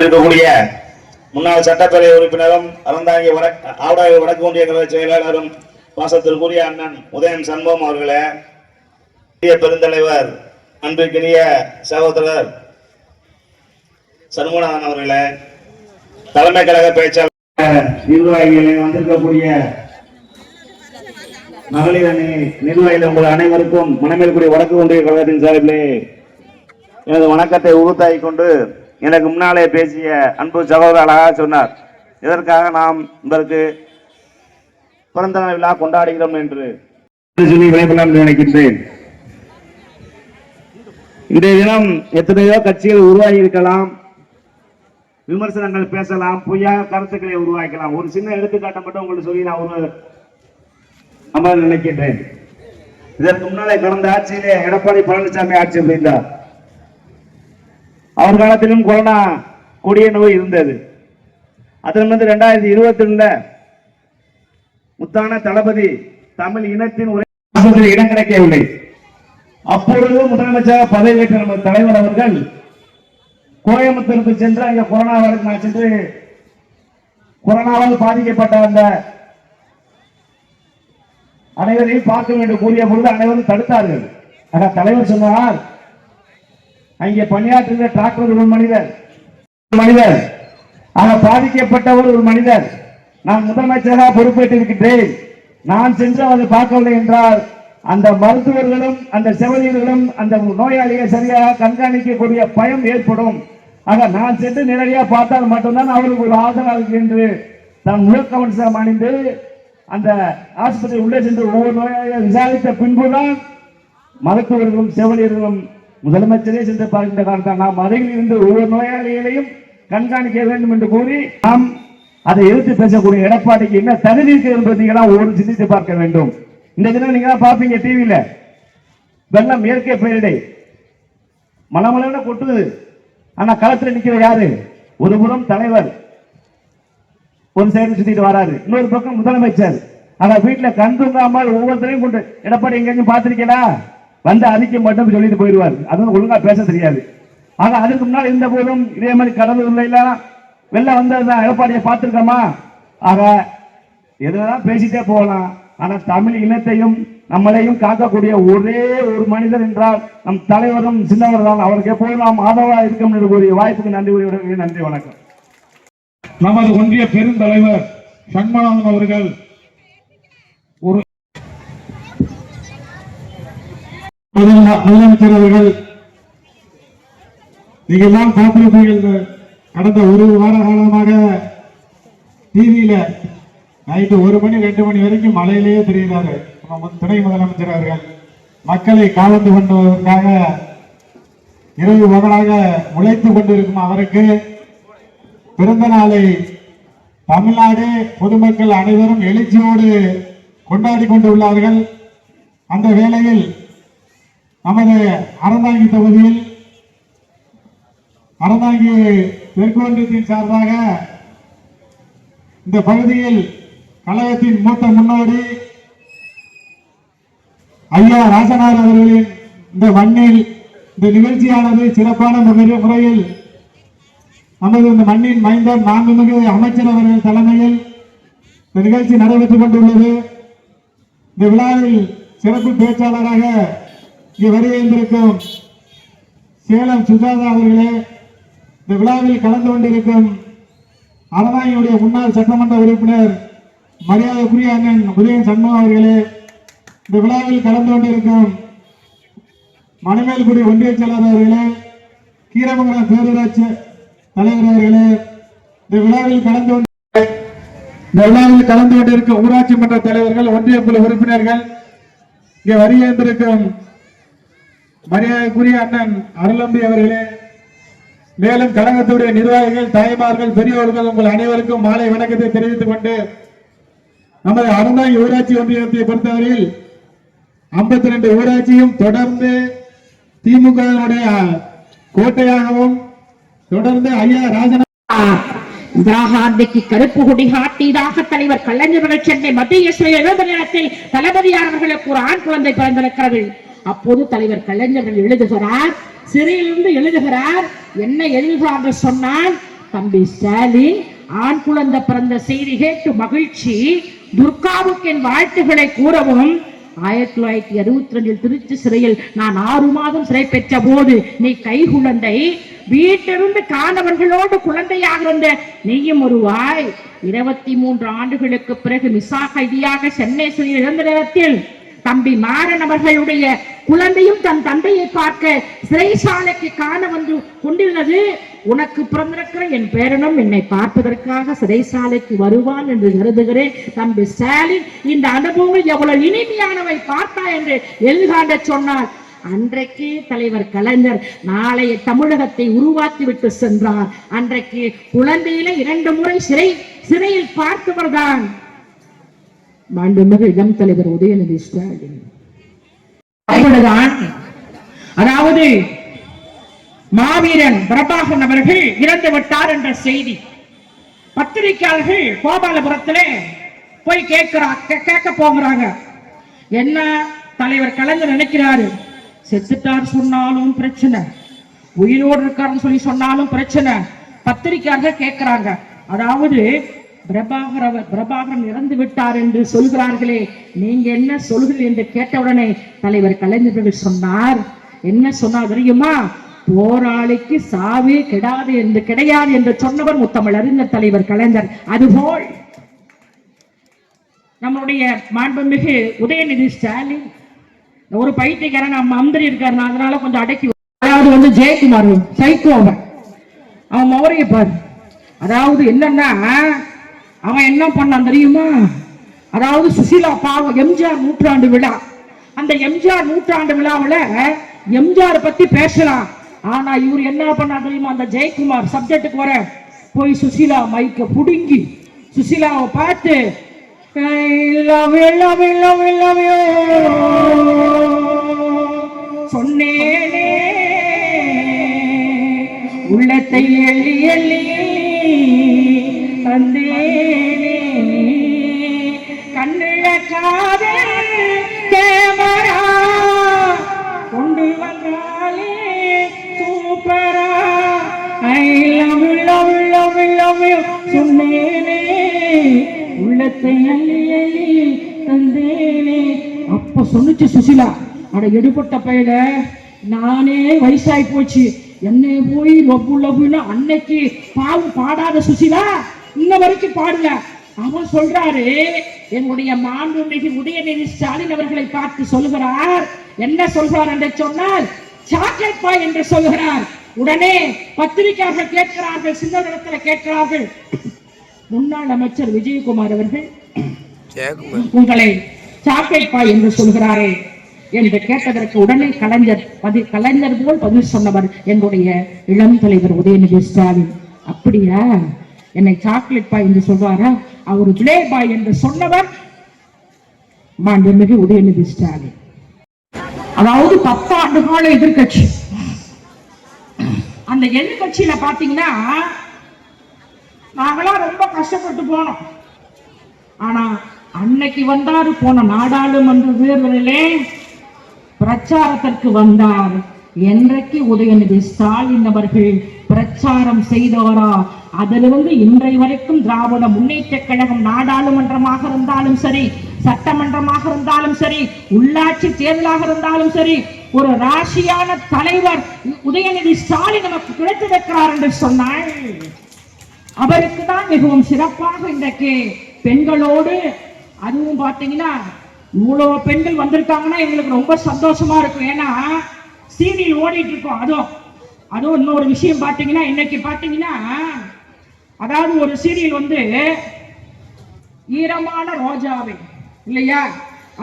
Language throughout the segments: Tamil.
இருக்கக்கூடிய முன்னாள் சட்டப்பேரவை உறுப்பினரும் அறந்தாங்கி வடக்கு ஆவடாய் வடக்கு ஒன்றிய கழக செயலாளரும் பாசத்திற்குரிய அண்ணன் உதயம் சண்முகம் அவர்களே பெருந்தலைவர் அன்பிற்கினிய சகோதரர் சண்முகநாதன் அவர்களே தலைமை கழக பேச்சாளர் நிர்வாகிகளே வந்திருக்கக்கூடிய மகளிர் அணி நிர்வாகிகள் உங்கள் அனைவருக்கும் மணமேல்குடி வடக்கு ஒன்றிய கழகத்தின் சார்பிலே எனது வணக்கத்தை உறுத்தாக்கிக் கொண்டு எனக்கு முன்னாலே பேசிய அன்பு சகோதரர் அழகாக சொன்னார். இதற்காக நாம் உங்களுக்கு பிறந்த நாள் விழா கொண்டாடுகிறோம் என்று. சொல்லி விளைபெல்லாம் நினைக்கின்றேன். இன்றைய தினம் எத்தனையோ கட்சிகள் உருவாகி இருக்கலாம் விமர்சனங்கள் பேசலாம் பொய்யாக கருத்துக்களை உருவாக்கலாம். ஒரு சின்ன எடுத்துக்காட்டை மட்டும் உங்களுக்கு சொல்லி நான் ஒரு அமர் நினைக்கின்றேன். இதற்கு முன்னாலே கடந்த ஆட்சியிலே எடப்பாடி பழனிசாமி ஆட்சி புரிந்தார். அவர் காலத்திலும் கொரோனா கொடிய நோய் இருந்தது. அதன் வந்து ரெண்டாயிரத்தி இருபத்தி ரெண்டுல முத்தான தளபதி தமிழ் இனத்தின் ஒரே இடம் கிடைக்கவில்லை. அப்பொழுது முதலமைச்சராக பதவியேற்ற நமது தலைவர் அவர்கள் கோயம்புத்தூருக்கு சென்று அங்கே கொரோனாவிற்கு நான் சென்று கொரோனாவால் பாதிக்கப்பட்ட அந்த அனைவரையும் பார்க்க வேண்டும் கூறிய பொழுது அனைவரும் தடுத்தார்கள். ஆனால் தலைவர் சொன்னார் அங்கே பணியாற்றுகிற டாக்டர் ஒரு மனிதர். ஒரு மனிதர். ஆக பாதிக்கப்பட்டவர் ஒரு மனிதர். நான் முதலமைச்சராக பொறுப்பேற்றிருக்கின்றேன். நான் சென்று அவரை பார்க்கவில்லை என்றால் அந்த மருத்துவர்களும் அந்த செவிலியர்களும் அந்த நோயாளியை சரியாக கண்காணிக்கக்கூடிய பயம் ஏற்படும். ஆக நான் சென்று நேரடியாக பார்த்தால் மட்டும்தான் அவருக்கு ஒரு ஆதரவாக என்று தான் முழக்கவன்சம் அணிந்து அந்த ஆஸ்பத்திரி உள்ளே சென்று ஒவ்வொரு நோயாளியை விசாரித்த பின்புதான் மருத்துவர்களும் செவிலியர்களும் முதலமைச்சரே சென்று பார்க்கின்ற காரணத்தால் நாம் அருகில் இருந்து ஒவ்வொரு நோயாளிகளையும் கண்காணிக்க வேண்டும் என்று கூறி நாம் அதை எதிர்த்து பேசக்கூடிய எடப்பாடிக்கு என்ன தகுதி இருக்கு என்பதையெல்லாம் ஒவ்வொரு சிந்தித்து பார்க்க வேண்டும். இந்த தினம் நீங்க பார்ப்பீங்க டிவியில வெள்ளம் இயற்கை பேரிடை. மலமலன்னு கொட்டுது. ஆனா களத்துல நிக்கிற யாரு? ஒரு புறம் தலைவர். ஒரு சைடு சுத்திட்டு வராரு. இன்னொரு பக்கம் முதலமைச்சர். ஆனா வீட்டுல கண் தூங்காமல் ஒவ்வொருத்தரையும் கொண்டு எடப்பாடி எங்கேயும் பார்த்திருக்கீங்களா? வந்த அறிக்கை மட்டும் சொல்லிட்டு போயிடுவார். அதுவும் ஒழுங்கா பேச தெரியாது. ஆக அதுக்கு முன்னால் இருந்த போதும் இதே மாதிரி கடலூர்ல எல்லாம் வெளில வந்தா எடப்பாடியை பார்த்துருக்கோமா? ஆக எதுலாம் பேசிட்டே போகலாம். ஆனால் தமிழ் இனத்தையும் நம்மளையும் காக்கக்கூடிய ஒரே ஒரு மனிதர் என்றால் நம் தலைவரும் சின்னவர் தான். அவருக்கு எப்போதும் நாம் ஆதரவாக இருக்கும் என்று கூறிய வாய்ப்புக்கு நன்றி கூறி நன்றி வணக்கம். நமது ஒன்றிய பெருந்தலைவர் சண்மநாதன் அவர்கள் ஒரு முதல்ல- முதலமைச்சர் அவர்கள் நீங்கள் தான் பார்த்திருப்பீர்கள் கடந்த ஒரு வார காலமாக டிவியில நைட்டு ஒரு மணி ரெண்டு மணி வரைக்கும் மழையிலேயே தெரிகிறாரு துணை முதலமைச்சர் அவர்கள். மக்களை காவந்து கொண்டுவதற்காக இரவு பகலாக உழைத்துக் கொண்டிருக்கும் அவருக்கு பிறந்த நாளை தமிழ்நாடு பொதுமக்கள் அனைவரும் எழுச்சியோடு கொண்டாடி கொண்டுள்ளார்கள் அந்த வேளையில் நமது அறந்தாங்கி தொகுதியில் அறந்தாங்கி தெற்கு ஒன்றியத்தின் சார்பாக இந்த பகுதியில் கழகத்தின் மூத்த முன்னோடி ஐயா ராசனார் அவர்களின் இந்த மண்ணில் இந்த நிகழ்ச்சியானது சிறப்பான முறையில் நமது இந்த மண்ணின் மைந்தர் மாண்புமிகு அமைச்சர் அவர்கள் தலைமையில் இந்த நிகழ்ச்சி நடைபெற்றுக் கொண்டுள்ளது. இந்த விழாவில் சிறப்பு பேச்சாளராக இங்கே வருகின்றிருக்கும் சேலம் சுஜாதா அவர்களே இந்த விழாவில் கலந்து கொண்டிருக்கும் அறநாயுடைய முன்னாள் சட்டமன்ற உறுப்பினர் மரியாதைக்குரிய அண்ணன் உதயன் சண்முகம் அவர்களே இந்த விழாவில் கலந்து கொண்டிருக்கும் மணிமேல்குடி ஒன்றிய செயலாளர் அவர்களே கீரமங்கலம் பேரூராட்சி தலைவர் அவர்களே இந்த விழாவில் கலந்து கொண்டு இந்த விழாவில் கலந்து கொண்டிருக்கும் ஊராட்சி மன்ற தலைவர்கள் ஒன்றிய குழு உறுப்பினர்கள் இங்கே வருகின்றிருக்கும் மரியாதைக்குரிய அண்ணன் அருளம்பி அவர்களே மேலும் கழகத்துடைய நிர்வாகிகள் தாய்மார்கள் பெரியோர்கள் உங்கள் அனைவருக்கும் மாலை வணக்கத்தை தெரிவித்துக் கொண்டு நமது அருணாய் ஊராட்சி ஒன்றியத்தை பொறுத்தவரையில் 52 ரெண்டு ஊராட்சியும் தொடர்ந்து திமுகவினுடைய கோட்டையாகவும் தொடர்ந்து ஐயா ராஜன இந்திராகாந்திக்கு கருப்பு கொடி காட்டியதாக தலைவர் கலைஞர்கள் சென்னை மத்திய சுய நேரத்தில் தளபதியானவர்களுக்கு ஒரு ஆண் குழந்தை பிறந்திருக்கிறது. அப்போது தலைவர் கலைஞர்கள் எழுதுகிறார் சிறையிலிருந்து எழுதுகிறார் என்ன எழுதுகிறார் என்று சொன்னால் தம்பி ஸ்டாலின் ஆண் குழந்தை பிறந்த செய்தி கேட்டு மகிழ்ச்சி. துர்காவுக்கு என் வாழ்த்துக்களை கூறவும். ஆயிரத்தி தொள்ளாயிரத்தி அறுபத்தி ரெண்டில் திருச்சி சிறையில் நான் ஆறு மாதம் சிறை பெற்ற போது நீ கை குழந்தை வீட்டிலிருந்து காணவர்களோடு குழந்தையாக இருந்த நீயும் வருவாய் இருபத்தி மூன்று ஆண்டுகளுக்கு பிறகு மிசா கைதியாக சென்னை சிறையில் இழந்த நேரத்தில் தம்பி மாறன் அவர்களுடைய குழந்தையும் தன் தந்தையை பார்க்க சிறைசாலைக்கு காண வந்து கொண்டிருந்தது. உனக்கு பிறந்திருக்கிற என் பேரனும் என்னை பார்ப்பதற்காக சிறைசாலைக்கு வருவான் என்று கருதுகிறேன். தம்பி ஸ்டாலின் இந்த அனுபவங்கள் எவ்வளவு இனிமையானவை பார்த்தா என்று எழுகாண்ட சொன்னார். அன்றைக்கு தலைவர் கலைஞர் நாளைய தமிழகத்தை உருவாக்கி விட்டு சென்றார். அன்றைக்கு குழந்தையில இரண்டு முறை சிறை சிறையில் பார்த்தவர்தான். மாண்புமிகு இளம் தலைவர் உதயநிதி ஸ்டாலின். அப்பொழுதுதான் அதாவது மாவீரன் பிரபாகன் அவர்கள் இறந்து விட்டார் என்ற செய்தி. பத்திரிகையாளர்கள் கோபாலபுரத்திலே போய் கேட்கிறா கேட்க போகிறாங்க. என்ன தலைவர் கலைஞர் நினைக்கிறாரு? செத்துட்டார் சொன்னாலும் பிரச்சனை. உயிரோடு இருக்காருன்னு சொல்லி சொன்னாலும் பிரச்சனை. பத்திரிகையாளர்கள் கேட்கிறாங்க. அதாவது பிரபாகர் அவர் பிரபாகரன் இறந்து விட்டார் என்று சொல்கிறார்களே. நீங்க என்ன சொல்கிறீர்கள் என்று கேட்டவுடனே தலைவர் கலைஞர்கள் சொன்னார். என்ன சொன்னார் தெரியுமா? போராளிக்கு சாவே கெடாது என்று கிடையாது என்று சொன்னவர் முத்தமிழ் அறிஞர் தலைவர் கலைஞர். அதுபோல் நம்மளுடைய மாண்புமிகு உதயநிதி ஸ்டாலின் ஒரு பைத்தியக்காரன் நம்ம மந்திரி இருக்காரு அதனால கொஞ்சம் அடக்கி அதாவது வந்து ஜெயக்குமார் சைக்கோ அவன் அவன் மௌரிய பாரு அதாவது என்னன்னா அவன் என்ன பண்ணான் தெரியுமா? அதாவது சுசிலா பாவம் எம்ஜிஆர் நூற்றாண்டு விழா. அந்த எம்ஜிஆர் நூற்றாண்டு விழாவில் எம்ஜிஆர் பத்தி பேசலாம். ஆனா இவர் என்ன பண்ணா தெரியுமா? அந்த ஜெயக்குமார் சப்ஜெக்ட்டுக்கு வர போய் சுசிலா மைக்க புடுங்கி சுசிலாவை பார்த்து சொன்னேனே. உள்ளத்தை எள்ளி எள்ளி தந்தேனே. கண்ணுல கேமரா கொண்டு வந்தாலே சூப்பரா. I love you love you love love சொன்னேனே. உள்ளத்தை அள்ளி அள்ளி தந்தேனே. அப்ப சொன்னுச்சு சுசிலா அட எடுபட்ட பையல நானே வயசாகி போச்சு. என்னை போய் லவ்வு லவ்வுன்னு அன்னைக்கு பாவு பாடாத சுசிலா. இன்ன வரைக்கும் பாடல அவன் சொல்றாரு என்னுடைய மாண்புமிகு உதயநிதி ஸ்டாலின் அவர்களை பார்த்து சொல்லுகிறார். என்ன சொல்றார் என்று சொன்னால் சாக்லேட் பாய் என்று சொல்லுகிறார். உடனே பத்திரிகையாளர்கள் கேட்கிறார்கள் சின்ன இடத்துல கேட்கிறார்கள். முன்னாள் அமைச்சர் விஜயகுமார் அவர்கள் உங்களை சாக்லேட் பாய் என்று சொல்கிறாரே என்று கேட்டதற்கு உடனே கலைஞர் பதி கலைஞர் போல் பதில் சொன்னவர் எங்களுடைய இளம் தலைவர் உதயநிதி ஸ்டாலின். அப்படியா? என்னை சாக்லேட் பாய் என்று சொல்வாரா? அவர் பிளே பாய் என்று சொன்னவர் மாண்புமிகு உதயநிதி ஸ்டாலின். அதாவது பத்தாண்டு கால எதிர்கட்சி அந்த எதிர்கட்சியில பாத்தீங்கன்னா நாங்களாம் ரொம்ப கஷ்டப்பட்டு போனோம். ஆனா அன்னைக்கு வந்தாரு போன நாடாளுமன்ற தேர்தலிலே பிரச்சாரத்திற்கு வந்தார். என்றைக்கு உதயநிதி ஸ்டாலின் அவர்கள் பிரச்சாரம் செய்தவரா? அதிலிருந்து இன்றை வரைக்கும் திராவிட முன்னேற்ற கழகம் நாடாளுமன்றமாக இருந்தாலும் சரி சட்டமன்றமாக இருந்தாலும் சரி உள்ளாட்சி தேர்தலாக இருந்தாலும் சரி ஒரு ராசியான தலைவர் உதயநிதி ஸ்டாலின் நமக்கு கிடைத்திருக்கிறார் என்று சொன்னால் அவருக்கு தான் மிகவும் சிறப்பாக இன்றைக்கு பெண்களோடு அதுவும் பார்த்தீங்கன்னா இவ்வளவு பெண்கள் வந்திருக்காங்கன்னா எங்களுக்கு ரொம்ப சந்தோஷமா இருக்கும். ஏன்னா சீரியல் ஓடிட்டு இருக்கோம். அதுவும் அதுவும் இன்னொரு விஷயம் பார்த்தீங்கன்னா இன்னைக்கு பார்த்தீங்கன்னா அதாவது ஒரு சீரியல் வந்து ஈரமான ரோஜாவை இல்லையா?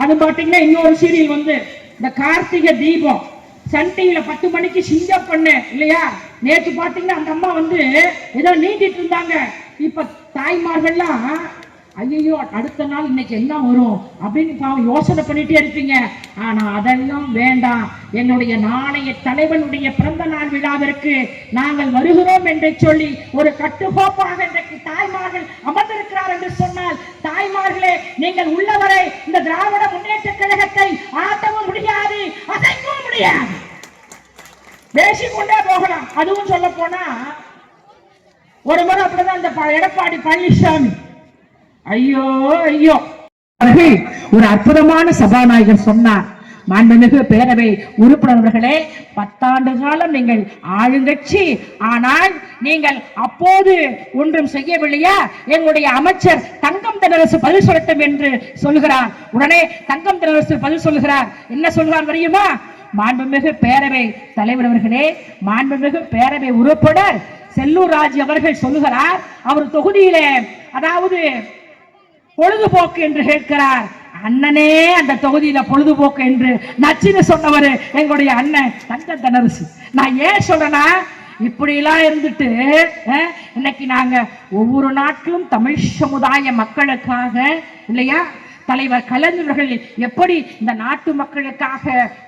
அது பார்த்தீங்கன்னா இன்னொரு சீரியல் வந்து இந்த கார்த்திகை தீபம். சன் டிவியில பத்து மணிக்கு சிங்க பண்ணு இல்லையா? நேற்று பார்த்தீங்கன்னா அந்த அம்மா வந்து ஏதோ நீட்டிட்டு இருந்தாங்க. இப்ப தாய்மார்கள்லாம் ஐயோ அடுத்த நாள் இன்னைக்கு என்ன வரும் அப்படின்னு பாவம் யோசனை பண்ணிட்டே இருப்பீங்க. ஆனா அதெல்லாம் வேண்டாம். என்னுடைய நாளைய தலைவனுடைய பிறந்த நாள் விழாவிற்கு நாங்கள் வருகிறோம் என்று சொல்லி ஒரு கட்டுக்கோப்பாக இன்றைக்கு தாய்மார்கள் அமர்ந்திருக்கிறார் என்று சொன்னால் தாய்மார்களே நீங்கள் உள்ளவரை இந்த திராவிட முன்னேற்ற கழகத்தை ஆட்டவும் முடியாது அசைக்கவும் முடியாது. பேசிக்கொண்டே போகலாம். அதுவும் சொல்ல போனா ஒரு முறை அப்படிதான் இந்த ப- எடப்பாடி பழனிசாமி ஐயோ ஐயோ. அவர்கள் ஒரு அற்புதமான சபாநாயகர் சொன்னார். மாண்புமிகு பேரவை உறுப்பினர்களே பத்தாண்டு காலம் நீங்கள் ஆளுங்கட்சி ஆனால் நீங்கள் அப்போது ஒன்றும் செய்யவில்லையா? எங்களுடைய அமைச்சர் தங்கம் தினரசு பதில் சொல்லட்டும் என்று சொல்கிறார். உடனே தங்கம் தினரசு பதில் சொல்கிறார். என்ன சொல்கிறார் தெரியுமா? மாண்புமிகு பேரவை தலைவர் அவர்களே மாண்புமிகு பேரவை உறுப்பினர் செல்லூர் ராஜ் அவர்கள் சொல்லுகிறார். அவர் தொகுதியிலே அதாவது பொழுதுபோக்கு என்று கேட்கிறார். அண்ணனே அந்த தொகுதியில பொழுதுபோக்கு என்று நச்சுன்னு சொன்னவர் எங்களுடைய அண்ணன் தங்க தனரசு. நான் ஏன் சொல்றேன்னா இப்படி எல்லாம் இருந்துட்டு இன்னைக்கு நாங்க ஒவ்வொரு நாட்களும் தமிழ் சமுதாய மக்களுக்காக இல்லையா? தலைவர் கலைஞர்கள் எப்படி இந்த நாட்டு மக்களுக்காக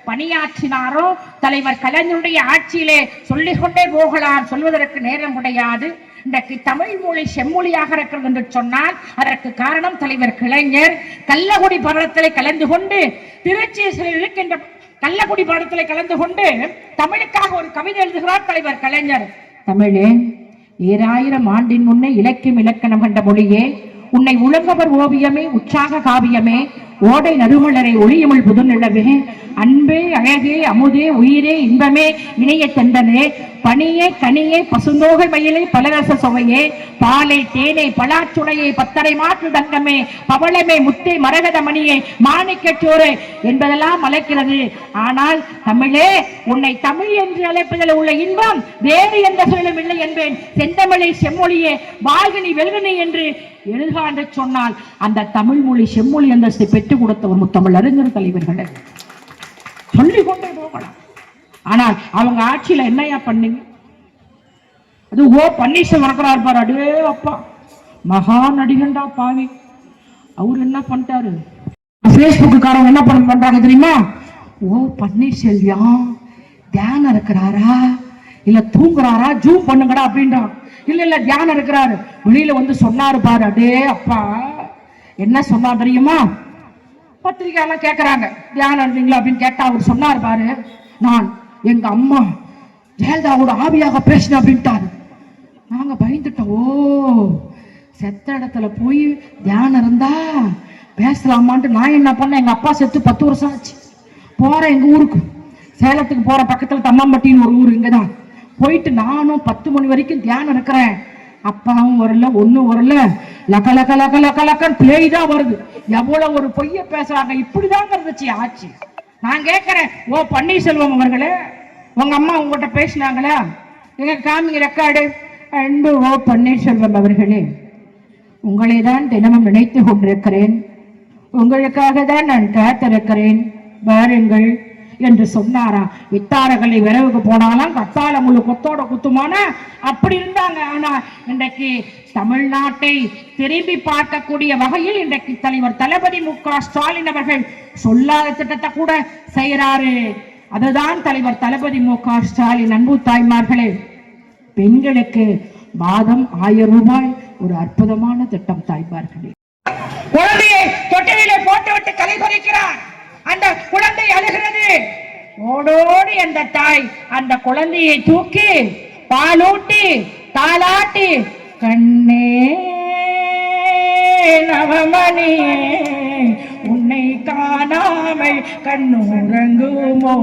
பணியாற்றினாரோ தலைவர் கலைஞருடைய ஆட்சியிலே சொல்லிக்கொண்டே போகலாம் சொல்வதற்கு நேரம் கிடையாது. இன்றைக்கு தமிழ் மொழி செம்மொழியாக இருக்கிறது என்று சொன்னால் அதற்கு காரணம் தலைவர் கலைஞர். கள்ளகுடி பருவத்தில் கலந்து கொண்டு திருச்சியில் இருக்கின்ற கள்ளக்குடி பருவத்தில் கலந்து கொண்டு தமிழுக்காக ஒரு கவிதை எழுதுகிறார் தலைவர் கலைஞர். தமிழே ஏழாயிரம் ஆண்டின் முன்னே இலக்கியம் இலக்கணம் கண்ட மொழியே உன்னை உலகவர் ஓவியமே உற்சாக காவியமே ஓடை நறுமலரை ஒளியமிழ் புதுநிலவே அன்பே அழகே அமுதே உயிரே இன்பமே இணைய தெண்டனே பனியே கனியே பசுந்தோகை மயிலை பலரச சுவையே. பாலை தேனை பலாச்சுடையை பத்தரை மாற்று தங்கமே பவளமே முத்தை மரகத மணியை மாணிக்கச்சோறு என்பதெல்லாம் அழைக்கிறது. ஆனால் தமிழே உன்னை தமிழ் என்று அழைப்பதில் உள்ள இன்பம் வேறு எந்த சொல்லும் இல்லை என்பேன். செந்தமிழை செம்மொழியே வாழ்கினி வெல்கினி என்று எழுகாண்டு என்று சொன்னால் அந்த தமிழ் மொழி செம்மொழி அந்தஸ்தை பெற்றுக் கொடுத்த ஒரு முத்தமிழ் அறிஞர் தலைவர்களே. சொல்லிக் கொண்டே போகலாம். ஆனால் அவங்க ஆட்சியில என்னையா பண்ணீங்க? அது ஓ பன்னீர்செல்வம் இருக்கிறார் பாரு அடே அப்பா. மகா நடிகண்டா பாவி. அவர் என்ன பண்ணிட்டாரு? ஃபேஸ்புக்குக்காரங்க என்ன பண்ண பண்றாங்க தெரியுமா? ஓ பன்னீர்செல்வம் தியானம் இருக்கிறாரா? இல்ல தூங்குறாரா? ஜூம் பண்ணுங்கடா அப்படின்றான் இல்ல இல்ல தியானம் இருக்கிறாரு. வெளியில வந்து சொன்னாரு பாரு அடே அப்பா. என்ன சொன்னார் தெரியுமா? பத்திரிக்கையெல்லாம் கேட்கறாங்க தியானம் இருந்தீங்களா அப்படின்னு கேட்டா அவர் சொன்னார் பாரு. நான் எங்க அம்மா ஜெயலலிதாவோட ஆவியாக பேசின அப்படின்ட்டாரு. நாங்க பயந்துட்டோம். ஓ செத்த இடத்துல போய் தியானம் இருந்தா பேசலாமான்ட்டு நான் என்ன பண்ணேன்? எங்க அப்பா செத்து பத்து வருஷம் ஆச்சு. போறேன் எங்க ஊருக்கு. சேலத்துக்கு போற பக்கத்துல தம்மாம்பட்டின்னு ஒரு ஊர் இங்கதான். போயிட்டு நானும் பத்து மணி வரைக்கும் தியானம் இருக்கிறேன். அப்பாவும் வரல ஒண்ணும் வரல. லக்க லக்க லக்க லக்க லக்கன் பேய் தான் வருது. எவ்வளவு ஒரு பொய்ய பேசுறாங்க? இப்படிதாங்க இருந்துச்சு ஆட்சி நான் கேட்கிறேன் ஓ பன்னீர்செல்வம் அவர்களே உங்க அம்மா உங்ககிட்ட பேசினாங்களா? எங்க காமிங்க ரெக்கார்டு. அன்பு ஓ பன்னீர்செல்வம் அவர்களே உங்களை தான் தினமும் நினைத்து கொண்டிருக்கிறேன். உங்களுக்காக தான் நான் காத்திருக்கிறேன். வாருங்கள் என்று சொன்னாரா? வித்தாரகளை விரவுக்கு போனாலாம் கத்தால முழு கொத்தோட குத்துமான? அப்படி இருந்தாங்க. ஆனா இன்றைக்கு தமிழ்நாட்டை திரும்பி பார்க்கக்கூடிய வகையில் இன்றைக்கு தலைவர் தளபதி மு க ஸ்டாலின் அவர்கள் சொல்லாத திட்டத்தை கூட செய்யறாரு அதுதான் தலைவர் தளபதி மு க ஸ்டாலின் அன்பு தாய்மார்களே பெண்களுக்கு மாதம் ஆயிரம் ரூபாய் ஒரு அற்புதமான திட்டம் தாய்மார்களே. குழந்தையை தொட்டிலே போட்டுவிட்டு கலை பறிக்கிறார். அந்த குழந்தை அழுகிறது. ஓடோடி அந்த தாய் அந்த குழந்தையை தூக்கி பாலூட்டி தாளாட்டி கண்ணே நவமணியே உன்னை காணாமல் கண்ணுறங்குமோ?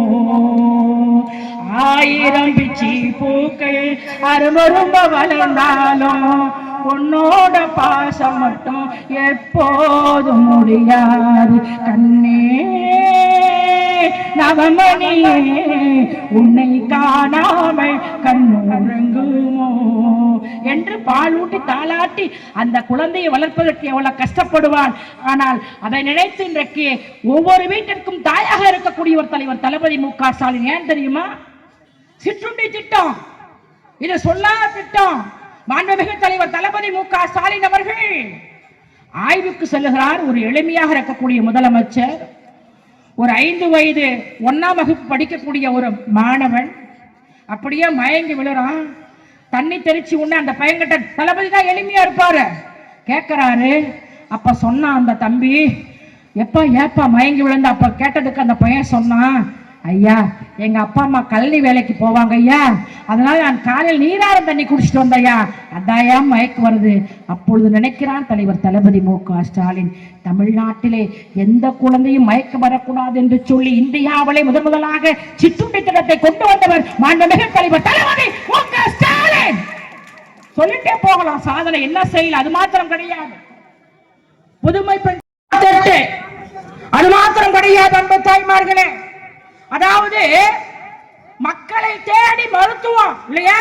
ஆயிரம் பிச்சி பூக்கள் அருமரும்ப வளர்ந்தாலும் உன்னோட பாசம் மட்டும் எப்போதும் முடியாது. கண்ணே நவமணியே உன்னை காணாமல் கண்ணுறங்குமோ? என்று பாலூட்டி தாளாட்டி அந்த குழந்தையை வளர்ப்பதற்கு எவ்வளவு கஷ்டப்படுவான் ஆனால் அதை நினைத்து இன்றைக்கு ஒவ்வொரு வீட்டிற்கும் தாயாக இருக்கக்கூடிய ஒரு தலைவர் தளபதி மு க ஸ்டாலின். ஏன் தெரியுமா? சிற்றுண்டி திட்டம். இது சொல்லாத திட்டம். மாண்புமிகு தலைவர் தளபதி மு க ஸ்டாலின் அவர்கள். ஆய்வுக்கு செல்லுகிறார் ஒரு எளிமையாக இருக்கக்கூடிய முதலமைச்சர். ஒரு ஐந்து வயது ஒன்னாம் வகுப்பு படிக்கக்கூடிய ஒரு மாணவன். அப்படியே மயங்கி விழுறான். தண்ணி தெளிச்சு உடனே அந்த பையன்கிட்ட தளபதி தான் எளிமையா இருப்பாரு. கேட்கிறாரு அப்ப சொன்னான் அந்த தம்பி எப்பா ஏப்பா மயங்கி விழுந்த அப்ப கேட்டதுக்கு அந்த பையன் சொன்னான் ஐயா எங்க அப்பா அம்மா கல்வி வேலைக்கு போவாங்க ஐயா. அதனால நான் காலையில் நீராரம் தண்ணி குடிச்சிட்டு வந்தையா அதாயா மயக்கு வருது. அப்பொழுது நினைக்கிறான் தலைவர் தளபதி மு. க. ஸ்டாலின் தமிழ்நாட்டிலே எந்த குழந்தையும் மயக்க வரக்கூடாது என்று சொல்லி இந்தியாவிலே முதன் முதலாக சிற்றுண்டி திட்டத்தை கொண்டு வந்தவர் மாண்புமிகு தலைவர் தளபதி மு. க. ஸ்டாலின். சொல்லிட்டே போகலாம். சாதனை என்ன செய்யல அது மாத்திரம் கிடையாது. புதுமை பெண் அது மாத்திரம் கிடையாது அன்பு தாய்மார்களே. அதாவது மக்களை தேடி மருத்துவம் இல்லையா?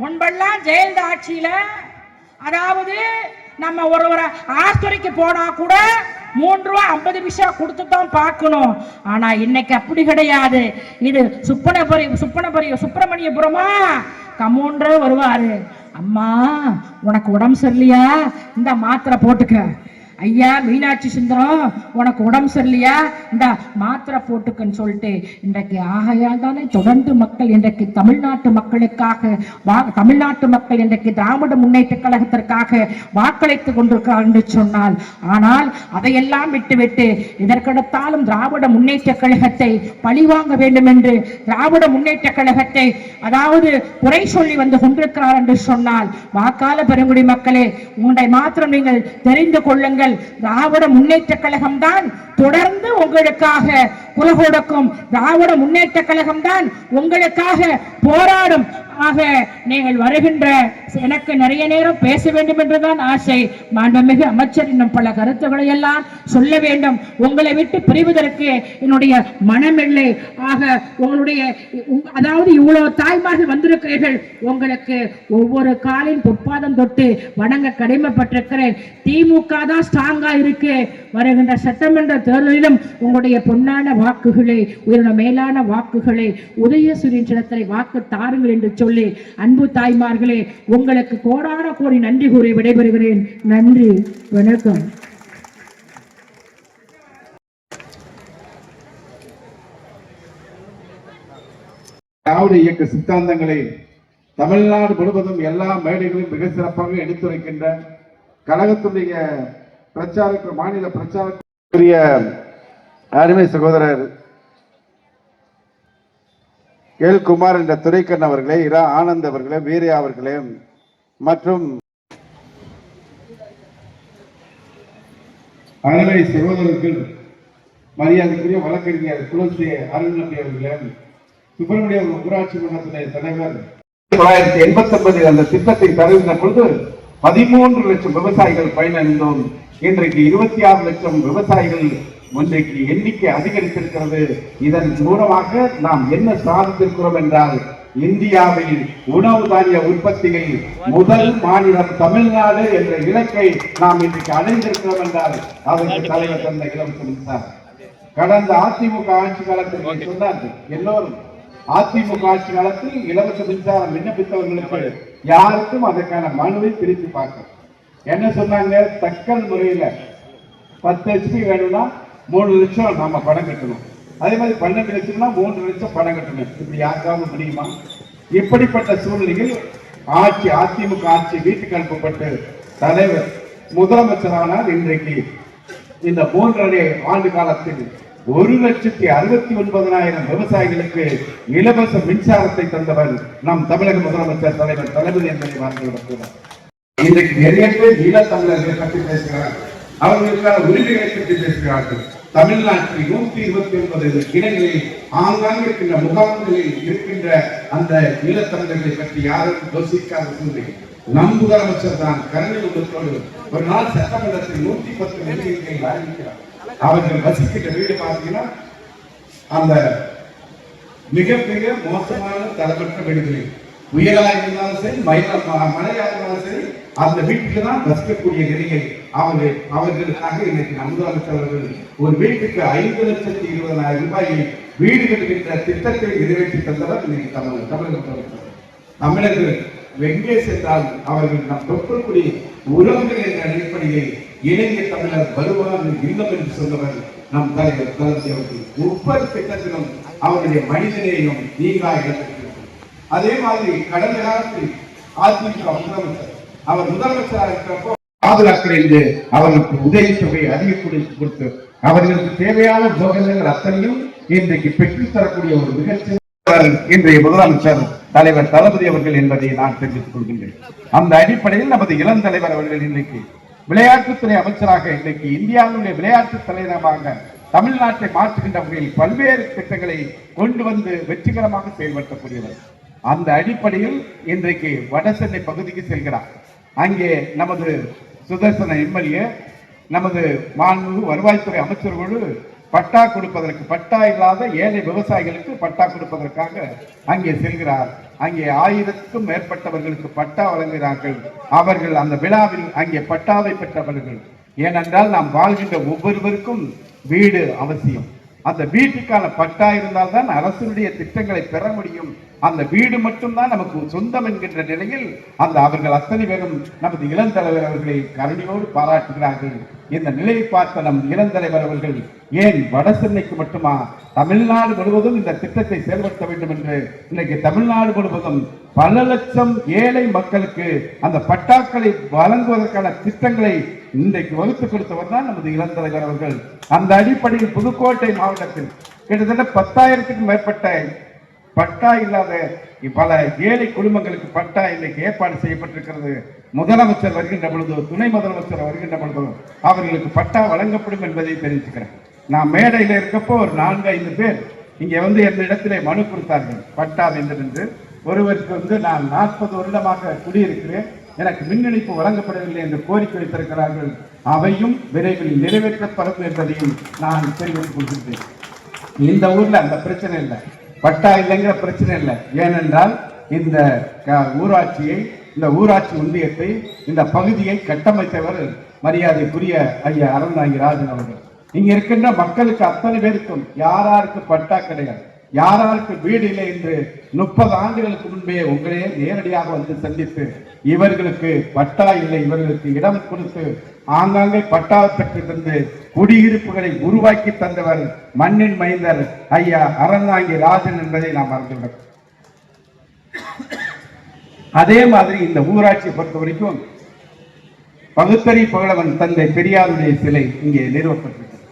முன்பெல்லாம் ஜெயலலிதா ஆட்சியில அதாவது நம்ம ஒரு ஒரு ஆஸ்பத்திரிக்கு போனா கூட மூன்று ரூபா ஐம்பது பைசா கொடுத்து தான் பார்க்கணும். ஆனா இன்னைக்கு அப்படி கிடையாது. இது சுப்பனபுரி சுப்பனபுரி சுப்பிரமணியபுரமா? கமூன்ற வருவாரு. அம்மா உனக்கு உடம்பு சரியில்லையா? இந்த மாத்திரை போட்டுக்க. ஐயா மீனாட்சி சுந்தரம் உனக்கு உடம்பு சரியில்லையா? இந்த மாத்திரை போட்டுக்கன்னு சொல்லிட்டு இன்றைக்கு ஆகையால் தானே தொடர்ந்து மக்கள் இன்றைக்கு தமிழ்நாட்டு மக்களுக்காக வா தமிழ்நாட்டு மக்கள் இன்றைக்கு திராவிட முன்னேற்ற கழகத்திற்காக வாக்களித்துக் கொண்டிருக்கிறார் என்று சொன்னால் ஆனால் அதையெல்லாம் விட்டுவிட்டு இதற்கெடுத்தாலும் திராவிட முன்னேற்ற கழகத்தை பழிவாங்க வேண்டும் என்று திராவிட முன்னேற்ற கழகத்தை அதாவது குறை சொல்லி வந்து கொண்டிருக்கிறார் என்று சொன்னால் வாக்காள பெருங்குடி மக்களே உங்களை மாத்திரம் நீங்கள் தெரிந்து கொள்ளுங்கள். திராவிட முன்னேற்ற கழகம் தான் தொடர்ந்து உங்களுக்காக குரல் கொடுக்கும். திராவிட முன்னேற்ற கழகம் தான் உங்களுக்காக போராடும். ஆக நீங்கள் வருகின்ற எனக்கு நிறைய நேரம் பேச வேண்டும் என்றுதான் ஆசை. மாண்புமிகு அமைச்சர் இன்னும் பல கருத்துக்களை எல்லாம் சொல்ல வேண்டும். உங்களை விட்டு பிரிவதற்கு என்னுடைய மனமில்லை. ஆக உங்களுடைய அதாவது இவ்வளவு தாய்மார்கள் வந்திருக்கிறீர்கள். உங்களுக்கு ஒவ்வொரு காலின் பொற்பாதம் தொட்டு வணங்க கடமைப்பட்டிருக்கிறேன். திமுக தான் ஸ்ட்ராங்கா இருக்கு. வருகின்ற சட்டமன்ற தேர்தலிலும் உங்களுடைய பொன்னான வாக்குகளை உயிரின மேலான வாக்குகளை உதயசூரியன் சின்னத்திலே வாக்கு தாருங்கள் என்று சொல்லி சொல்லி அன்பு தாய்மார்களே உங்களுக்கு கோடான கோடி நன்றி கூறி விடைபெறுகிறேன். நன்றி வணக்கம். திராவிட இயக்க சித்தாந்தங்களை தமிழ்நாடு முழுவதும் எல்லா மேடைகளிலும் மிக சிறப்பாக எடுத்துரைக்கின்ற கழகத்துடைய பிரச்சார மாநில பிரச்சாரக்குரிய அருமை சகோதரர் எல் குமார் என்ற துரைக்கண் அவர்களே இரா ஆனந்த் அவர்களே வீரா அவர்களே மற்றும் அருமை சகோதரர்கள் மரியாதைக்குரிய வழக்கறிஞர் துளசி அருள்நம்பி அவர்களே சுப்பிரமணிய ஊராட்சி மன்றத்தினுடைய தலைவர். தொள்ளாயிரத்தி எண்பத்தி ஒன்பது அந்த திட்டத்தை தருகின்ற பொழுது பதிமூன்று லட்சம் விவசாயிகள் பயனடைந்தோம். இன்றைக்கு இருபத்தி ஆறு லட்சம் விவசாயிகள் இன்றைக்கு எண்ணிக்கை அதிகரித்திருக்கிறது. இதன் மூலமாக நாம் என்ன சாதித்திருக்கிறோம் என்றால் இந்தியாவில் உணவு தானிய உற்பத்தியில் முதல் மாநிலம் தமிழ்நாடு என்ற இலக்கை நாம் இன்றைக்கு அடைந்திருக்கிறோம் என்றால் அதற்கு தலைவர் தந்த இளம் கடந்த அதிமுக ஆட்சி காலத்தில் சொன்னார்கள் எல்லோரும் அதிமுக ஆட்சி காலத்தில் இலவச மின்சாரம் விண்ணப்பித்தவர்களுக்கு யாருக்கும் அதற்கான மனுவை திருப்பி பார்க்க என்ன சொன்னாங்க? தக்கல் முறையில பத்து ஹெச்பி வேணும்னா மூணு லட்சம் நாம பணம் கட்டணும். அதே மாதிரி பன்னெண்டு லட்சம்னா மூன்று லட்சம் பணம் கட்டணும். இப்படி யாருக்காவது முடியுமா? இப்படிப்பட்ட சூழ்நிலையில் ஆட்சி அதிமுக ஆட்சி வீட்டுக்கு அனுப்பப்பட்டு தலைவர் முதலமைச்சரானார் இன்றைக்கு. இந்த மூன்றரை ஆண்டு காலத்தில் ஒரு லட்சத்தி அறுபத்தி ஒன்பதனாயிரம் விவசாயிகளுக்கு இலவச மின்சாரத்தை தந்தவர் நம் தமிழக முதலமைச்சர் தலைவர் தளபதி என்பதை வாழ்ந்துவிடக்கூடாது இன்றைக்கு நிறைய பேர் ஈழத்தமிழர்களை பற்றி பேசுகிறார் அவர்களுக்கான உரிமைகளை பற்றி பேசுகிறார்கள். தமிழ்நாட்டில் நூத்தி இருபத்தி ஒன்பது இடங்களில் ஆங்காங்கு இருக்கின்ற முகாம்களில் இருக்கின்ற அந்த ஈழத்தமிழர்களை பற்றி யாரும் யோசிக்காத சூழ்நிலை நம் முதலமைச்சர் தான் கருணை உள்ளத்தோடு ஒரு நாள் சட்டமன்றத்தில் நூத்தி பத்து மில்லியன்களை அறிவிக்கிறார் அவர்கள் வசிக்கின்ற வீடு பார்த்தீங்கன்னா அந்த மிகப்பெரிய மோசமான தரப்பட்ட வீடுகளில் புயலாக இருந்தாலும் சரி மயில ம- இருந்தாலும் சரி அந்த வீட்டுக்கு தான் வசிக்கக்கூடிய நிலைகள் அவர்கள் அவர்களுக்காக இன்னைக்கு நம் முதலமைச்சர் அவர்கள் ஒரு வீட்டுக்கு ஐந்து லட்சத்தி இருபதாயிரம் ரூபாயை வீடு கட்டுகின்ற திட்டத்தை நிறைவேற்றி தந்தவர் இன்னைக்கு தமிழ் தமிழக முதலமைச்சர் தமிழர்கள் எங்கே சென்றால் அவர்கள் நம் தொற்றக்கூடிய உறவுகள் என்ற அடிப்படையில் இளைஞ தமிழர் வருவார் இல்லம் என்று சொன்னவர் நம் தலைவர் தளபதி அவர்கள். ஒவ்வொரு திட்டத்திலும் அவருடைய மனிதநேயம் நீங்கா அதே மாதிரி கடந்த காலத்தில் அதிமுக முதலமைச்சர் அவர் முதலமைச்சராக இருக்கிறப்போ பாதுகாக்கிற என்று அவர்களுக்கு உதவித்தொகை அதிக கொடுத்து அவர்களுக்கு தேவையான உபகரணங்கள் அத்தனையும் இன்றைக்கு பெற்று தரக்கூடிய ஒரு மிகச்சிறந்த இன்றைய முதலமைச்சர் தலைவர் தளபதி அவர்கள் என்பதை நான் தெரிவித்துக் கொள்கின்றேன். அந்த அடிப்படையில் நமது இளம் தலைவர் அவர்கள் இன்றைக்கு விளையாட்டுத்துறை அமைச்சராக இன்றைக்கு இந்தியாவுடைய விளையாட்டு தலைநகராக தமிழ்நாட்டை மாற்றுகின்ற வகையில் பல்வேறு திட்டங்களை கொண்டு வந்து வெற்றிகரமாக செயல்படுத்தக்கூடியவர். அந்த அடிப்படையில் இன்றைக்கு வடசென்னை பகுதிக்கு செல்கிறார். அங்கே நமது சுதர்சன எம்எல்ஏ நமது மாண்பு வருவாய்த்துறை அமைச்சர்களோடு பட்டா கொடுப்பதற்கு பட்டா இல்லாத ஏழை விவசாயிகளுக்கு பட்டா கொடுப்பதற்காக அங்கே செல்கிறார். அங்கே ஆயிரத்துக்கும் மேற்பட்டவர்களுக்கு பட்டா வழங்குகிறார்கள். அவர்கள் அந்த விழாவில் அங்கே பட்டாவை பெற்றவர்கள். ஏனென்றால் நாம் வாழ்கின்ற ஒவ்வொருவருக்கும் வீடு அவசியம். அந்த வீட்டுக்கான பட்டா இருந்தால்தான் அரசுடைய திட்டங்களை பெற முடியும். அந்த வீடு மட்டும்தான் நமக்கு சொந்தம் என்கின்ற நிலையில் அந்த அவர்கள் அத்தனை பேரும் நமது இளந்தலைவர் அவர்களை கருணையோடு பாராட்டுகிறார்கள். இந்த நிலையை பார்த்த நம் இளந்தலைவர் அவர்கள் ஏன் வட சென்னைக்கு மட்டுமா? தமிழ்நாடு முழுவதும் இந்த திட்டத்தை செயல்படுத்த வேண்டும் என்று இன்னைக்கு தமிழ்நாடு முழுவதும் பல லட்சம் ஏழை மக்களுக்கு அந்த பட்டாக்களை வழங்குவதற்கான திட்டங்களை இன்றைக்கு வகுத்து கொடுத்தவர் தான் நமது இளந்தலைவர் அவர்கள். அந்த அடிப்படையில் புதுக்கோட்டை மாவட்டத்தில் கிட்டத்தட்ட பத்தாயிரத்துக்கும் மேற்பட்ட பட்டா இல்லாத பல ஏழை குடும்பங்களுக்கு பட்டா இன்னைக்கு ஏற்பாடு செய்யப்பட்டிருக்கிறது. முதலமைச்சர் வருகின்ற பொழுது துணை முதலமைச்சர் வருகின்ற பொழுது அவர்களுக்கு பட்டா வழங்கப்படும் என்பதை தெரிவிச்சுக்கிறேன் நான் மேடையில் இருக்கப்போ ஒரு நான்கு ஐந்து பேர் இங்கே வந்து எந்த இடத்திலே மனு கொடுத்தார்கள். பட்டா வேண்டும் என்று. ஒருவருக்கு வந்து நான் நாற்பது வருடமாக குடியிருக்கிறேன். எனக்கு மின் இணைப்பு வழங்கப்படவில்லை என்று கோரிக்கை வைத்திருக்கிறார்கள். அவையும் விரைவில் நிறைவேற்றப்படும் என்பதையும் நான் தெரிவித்துக் கொள்கின்றேன். இந்த ஊர்ல அந்த பிரச்சனை இல்லை. பட்டா இல்லைங்கிற பிரச்சனை இல்லை. ஏனென்றால் இந்த ஊராட்சியை இந்த ஊராட்சி ஒன்றியத்தை இந்த பகுதியை கட்டமைத்தவர் மரியாதைக்குரிய ஐயா அருள்நாயகி ராஜன் அவர்கள். இங்க இருக்கின்ற மக்களுக்கு அத்தனை பேருக்கும் யாராருக்கு பட்டா கிடையாது. யாராருக்கு வீடு இல்லை என்று முப்பது ஆண்டுகளுக்கு முன்பே உங்களே நேரடியாக வந்து சந்தித்து இவர்களுக்கு பட்டா இல்லை. இவர்களுக்கு இடம் கொடுத்து ஆங்காங்கே பட்டா பெற்று தந்து குடியிருப்புகளை உருவாக்கி தந்தவர் மண்ணின் மைந்தர் ஐயா அறந்தாங்கி ராஜன் என்பதை நாம் மறந்துவிடும் அதே மாதிரி இந்த ஊராட்சியை பொறுத்த வரைக்கும் பகுத்தறி புகழவன் தந்தை பெரியாருடைய சிலை இங்கே நிறுவப்பட்டிருக்கிறது.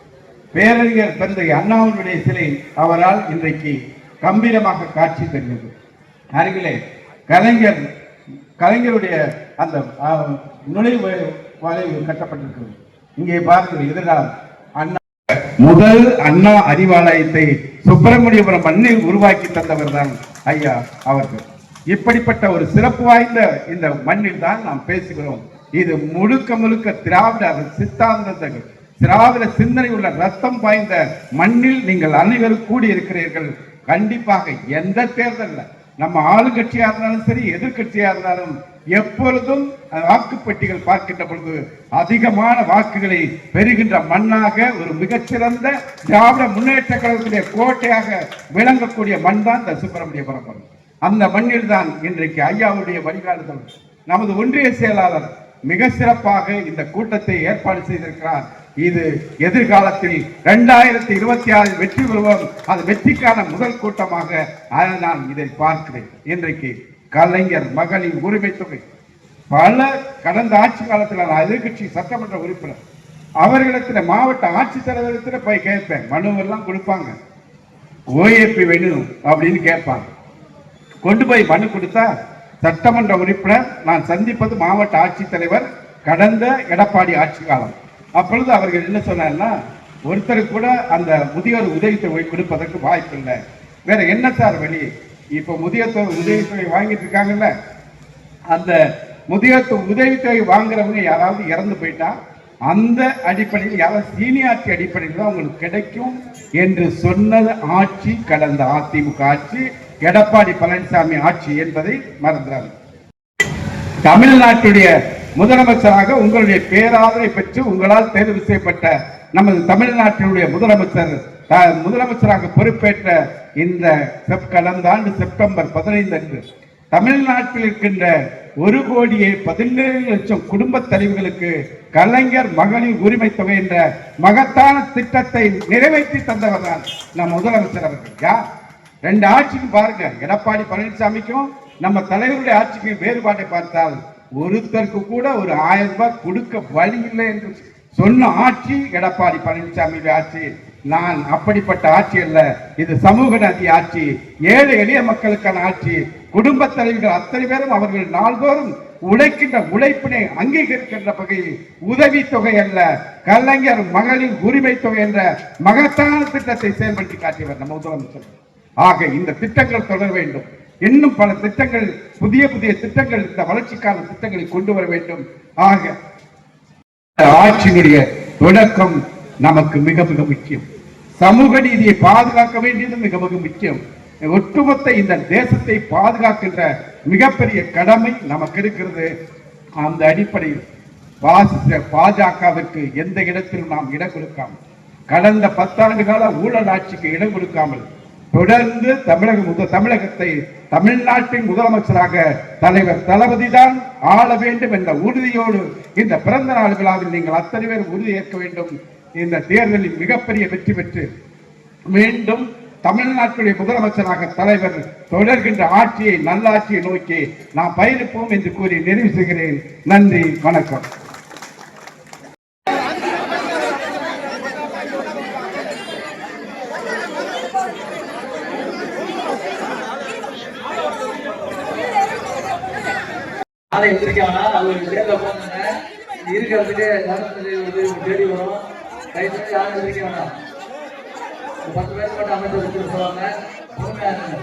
பேரறிஞர் தந்தை அண்ணாவுடைய சிலை அவரால் இன்றைக்கு கம்பீரமாக காட்சி தருகிறது. அருகிலே கலைஞர் கலைஞருடைய அந்த நுழைவு வளைவு கட்டப்பட்டிருக்கிறது. இங்கே பாருங்கள் எதிர்காலம். அண்ணா முதல் அண்ணா அறிவாலயத்தை சுப்பிரமணியபுரம் மண்ணில் உருவாக்கி தந்தவர் தான் ஐயா அவர்கள். இப்படிப்பட்ட ஒரு சிறப்பு வாய்ந்த இந்த மண்ணில் தான் நாம் பேசுகிறோம். இது முழுக்க முழுக்க திராவிட சித்தாந்தங்கள். திராவிட சிந்தனை உள்ள ரத்தம் பாய்ந்த மண்ணில் நீங்கள் அனைவரும் கூடி இருக்கிறீர்கள் கண்டிப்பாக எந்த தேர்தலில் நம்ம ஆளுங்கட்சியா இருந்தாலும் சரி எதிர்க்கட்சியா இருந்தாலும் எப்பொழுதும் வாக்குப்பெட்டிகள் பார்க்கின்ற பொழுது அதிகமான வாக்குகளை பெறுகின்ற மண்ணாக ஒரு மிகச்சிறந்த திராவிட முன்னேற்ற கழகத்துடைய கோட்டையாக விளங்கக்கூடிய மண் தான் இந்த சுப்பிரமணிய மண். அந்த மண்ணில் தான் இன்றைக்கு ஐயாவுடைய வழிகாட்டுதல் நமது ஒன்றிய செயலாளர் மிக சிறப்பாக இந்த கூட்டத்தை ஏற்பாடு செய்திருக்கிறார் இது எதிர்காலத்தில் இரண்டாயிரத்தி இருபத்தி ஆறில் வெற்றி பெறுவோம். அது வெற்றிக்கான முதல் கூட்டமாக நான் இதை பார்க்கிறேன். இன்றைக்கு கலைஞர் மகளிர் உரிமை தொகை பல கடந்த ஆட்சி காலத்தில் நான் எதிர்கட்சி சட்டமன்ற உறுப்பினர். அவர்களிடத்தில் மாவட்ட ஆட்சித்தலைவரிடத்தில் போய் கேட்பேன். மனுவெல்லாம் கொடுப்பாங்க. ஓஏபி வேணும் அப்படின்னு கேட்பாங்க. கொண்டு போய் மனு கொடுத்தா சட்டமன்ற உறுப்பினர் நான் சந்திப்பது மாவட்ட ஆட்சித்தலைவர் கடந்த எடப்பாடி ஆட்சி காலம். அப்பொழுது அவர்கள் என்ன சொன்னார்னா ஒருத்தருக்கு கூட அந்த முதியோர் உதவித்தொகை கொடுப்பதற்கு வாய்ப்பு இல்லை. வேற என்ன சார் வழி? இப்போ முதியோர் தொகை உதவித்தொகை வாங்கிட்டு இருக்காங்கல்ல அந்த முதியோர் தொகை உதவித்தொகை வாங்குறவங்க யாராவது இறந்து போயிட்டா அந்த அடிப்படையில் யாராவது சீனியாரிட்டி அடிப்படையில் தான் உங்களுக்கு கிடைக்கும் என்று சொன்னது ஆட்சி கடந்த அதிமுக ஆட்சி எடப்பாடி பழனிசாமி ஆட்சி என்பதை மறந்துறாங்க தமிழ்நாட்டுடைய முதலமைச்சராக உங்களுடைய பேராதரை பெற்று உங்களால் தேர்வு செய்யப்பட்ட நமது தமிழ்நாட்டினுடைய முதலமைச்சர் முதலமைச்சராக பொறுப்பேற்ற இந்த கடந்த ஆண்டு செப்டம்பர் பதினைந்து அன்று தமிழ்நாட்டில் இருக்கின்ற ஒரு கோடியே பதினேழு லட்சம் குடும்ப தலைவர்களுக்கு கலைஞர் மகளிர் உரிமை தொகை என்ற மகத்தான திட்டத்தை நிறைவேற்றி தந்தவர் தான் நம் முதலமைச்சர் அவர்கள். யார்? ரெண்டு ஆட்சிக்கும் பாருங்க. எடப்பாடி பழனிசாமிக்கும் நம்ம தலைவருடைய ஆட்சிக்கும் வேறுபாட்டை பார்த்தால் ஒருத்தருக்கு கூட ஒரு ஆயிரம் ரூபாய் கொடுக்க வழி இல்லை என்று சொன்ன ஆட்சி எடப்பாடி பழனிசாமி ஆட்சி நான் அப்படிப்பட்ட ஆட்சி அல்ல. இது சமூக நதி ஆட்சி ஏழை எளிய மக்களுக்கான ஆட்சி. குடும்ப தலைவர்கள் அத்தனை பேரும் அவர்கள் நாள்தோறும் உழைக்கின்ற உழைப்பினை அங்கீகரிக்கின்ற வகையில் உதவி தொகை அல்ல. கலைஞர் மகளிர் உரிமை தொகை என்ற மகத்தான திட்டத்தை செயல்படுத்தி காட்டியவர் நம்ம முதலமைச்சர். ஆக இந்த திட்டங்கள் தொடர வேண்டும். இன்னும் பல திட்டங்கள் புதிய புதிய திட்டங்கள் இந்த வளர்ச்சிக்கான திட்டங்களை கொண்டு வர வேண்டும். ஆக ஆட்சியினுடைய தொடக்கம் நமக்கு மிக மிக முக்கியம். சமூக நீதியை பாதுகாக்க வேண்டியது மிக மிக முக்கியம். ஒட்டுமொத்த இந்த தேசத்தை பாதுகாக்கின்ற மிகப்பெரிய கடமை நமக்கு இருக்கிறது. அந்த அடிப்படையில் வாசித்த பாஜகவிற்கு எந்த இடத்திலும் நாம் இடம் கொடுக்காமல் கடந்த பத்தாண்டு கால ஊழல் ஆட்சிக்கு இடம் கொடுக்காமல் தொடர்ந்து தமிழக முத தமிழகத்தை தமிழ்நாட்டின் முதலமைச்சராக தலைவர் தளபதி தான் ஆள வேண்டும் என்ற உறுதியோடு இந்த பிறந்த நாள் விழாவில் நீங்கள் அத்தனை பேர் உறுதியேற்க வேண்டும். இந்த தேர்தலில் மிகப்பெரிய வெற்றி பெற்று மீண்டும் தமிழ்நாட்டுடைய முதலமைச்சராக தலைவர் தொடர்கின்ற ஆட்சியை நல்லாட்சியை நோக்கி நாம் பயிரிப்போம் என்று கூறி நிறைவு செய்கிறேன். நன்றி வணக்கம். நாளை எந்திரிக்காம அவங்க சேர்ல போனாங்க இருக்கிறதுக்கு தர்மபுரி தேடி வரும். கை தட்டி யாரும் எந்திரிக்க வேணாம் பத்து பேர் மட்டும் அமைச்சர் வச்சு சொல்லுவாங்க பொறுமையா இருங்க